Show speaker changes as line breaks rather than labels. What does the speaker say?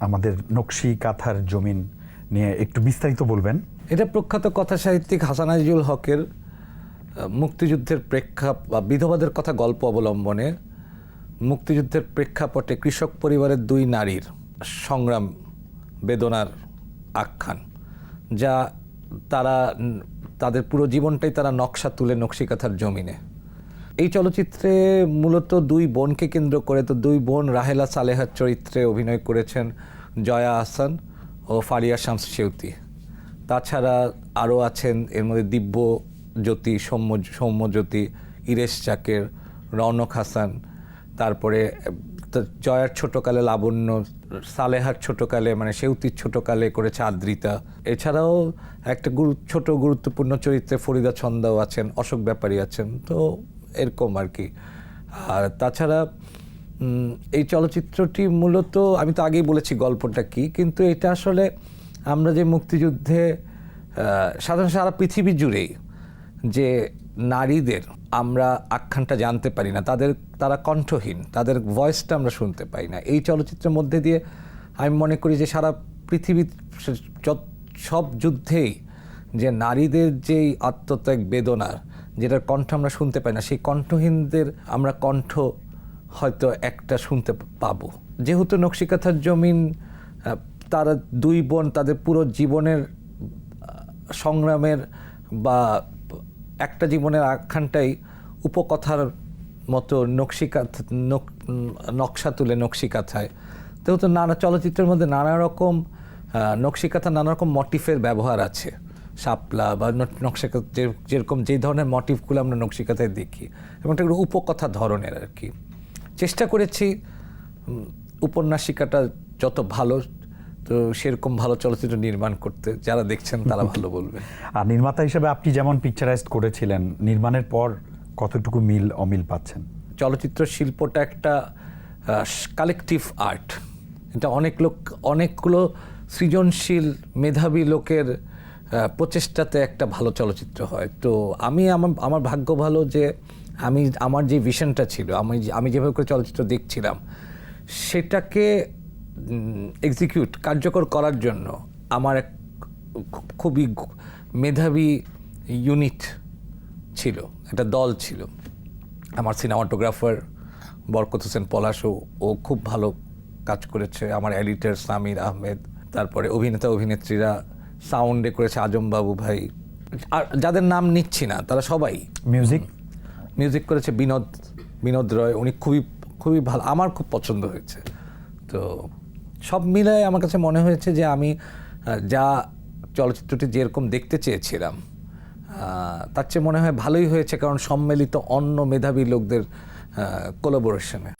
আমাদের নকশি কাঁথার জমিন নিয়ে একটু বিস্তারিত বলবেন।
এটা প্রখ্যাত কথা সাহিত্যিক হাসান আজিজুল হকের মুক্তিযুদ্ধের প্রেক্ষা বা বিধবাদের কথা গল্প অবলম্বনে মুক্তিযুদ্ধের প্রেক্ষাপটে কৃষক পরিবারের দুই নারীর সংগ্রাম বেদনার আখ্যান, যা তারা, তাদের পুরো জীবনটাই তারা নকশা তুলে নকশিকাথার জমিনে। এই চলচ্চিত্রে মূলত দুই বোনকে কেন্দ্র করে তো দুই বোন রাহেলা সালেহার চরিত্রে অভিনয় করেছেন জয়া আহসান ও ফারিয়া শামস সেউতি তাছাড়া আরও আছেন, এর মধ্যে দিব্য জ্যোতি সৌম্য, সৌম্যজ্যোতি, ইরেশ চাকের রৌনক হাসান। তারপরে জয়ার ছোটকালে লাবণ্য, সালেহার ছোটকালে মানে সেউতির ছোটকালে করেছে আদ্রিতা। এছাড়াও একটা গুরু, ছোট গুরুত্বপূর্ণ চরিত্রে ফরিদা ছন্দাও আছেন, অশোক ব্যাপারী আছেন। তো এরকম আর কি। আর তাছাড়া এই চলচ্চিত্রটি মূলত আমি তো আগেই বলেছি গল্পটা কি কিন্তু এটা আসলে আমরা যে মুক্তিযুদ্ধে আহ, সাধারণ সারা পৃথিবী জুড়েই যে নারীদের আমরা আখ্যানটা জানতে পারি না তাদের তারা কণ্ঠহীন তাদের ভয়েসটা আমরা শুনতে পাই না। এই চলচ্চিত্রের মধ্যে দিয়ে আমি মনে করি যে সারা পৃথিবী সব যুদ্ধেই যে নারীদের যেই আত্মত্যাগ বেদনার যেটার কণ্ঠ আমরা শুনতে পাই না, সেই কণ্ঠহীনদের আমরা কণ্ঠ হয়তো একটা শুনতে পাবো। যেহেতু নকশিকাথার জমিন তারা দুই বোন, তাদের পুরো জীবনের সংগ্রামের বা একটা জীবনের আখ্যানটাই উপকথার মতো নকশিকাথ নকশা তুলে নকশিকাথায়। যেহেতু নানা চলচ্চিত্রের মধ্যে নানা রকম নকশিকাথা নানা রকম মটিফের ব্যবহার আছে। শাপলা বা নকশিকা যে- যেরকম যেই ধরনের মটিভগুলো আমরা নকশিকাথায় দেখি এবং একটা উপকথা ধরনের আর কি। চেষ্টা করেছি উপন্যাসিকাটা যত ভালো তো সেরকম ভালো চলচ্চিত্র নির্মাণ করতে। যারা দেখছেন তারা ভালো বলবে
আর নির্মাতা হিসেবে আপনি যেমন পিকচারাইজড করেছিলেন নির্মাণের পর কতটুকু মিল অমিল পাচ্ছেন?
চলচ্চিত্র শিল্পটা একটা কালেকটিভ আর্ট এটা অনেক লোক অনেকগুলো সৃজনশীল মেধাবী লোকের প্রচেষ্টাতে একটা ভালো চলচ্চিত্র হয়। তো আমি আমার আমার ভাগ্য ভালো যে আমি, আমার যে ভিশনটা ছিল, আমি আমি যেভাবে করে চলচ্চিত্র দেখছিলাম, সেটাকে এক্সিকিউট কার্যকর করার জন্য আমার এক খুবই মেধাবী ইউনিট ছিল, একটা দল ছিল। আমার সিনেমাটোগ্রাফার বরকত হোসেন পলাশও ও খুব ভালো কাজ করেছে। আমার এডিটর সামির আহমেদ, তারপরে অভিনেতা, অভিনেত্রীরা সাউন্ডে করেছে আজমবাবু ভাই। আর যাদের নাম নিচ্ছি না তারা সবাই।
মিউজিক
মিউজিক করেছে বিনোদ বিনোদ রয় উনি খুবই খুবই ভালো আমার খুব পছন্দ হয়েছে। তো সব মিলায় আমার কাছে মনে হয়েছে যে আমি যা চলচ্চিত্রটি যেরকম দেখতে চেয়েছিলাম তার চেয়ে মনে হয় ভালোই হয়েছে কারণ সম্মিলিত অন্য মেধাবী লোকদের কোলাবোরেশনে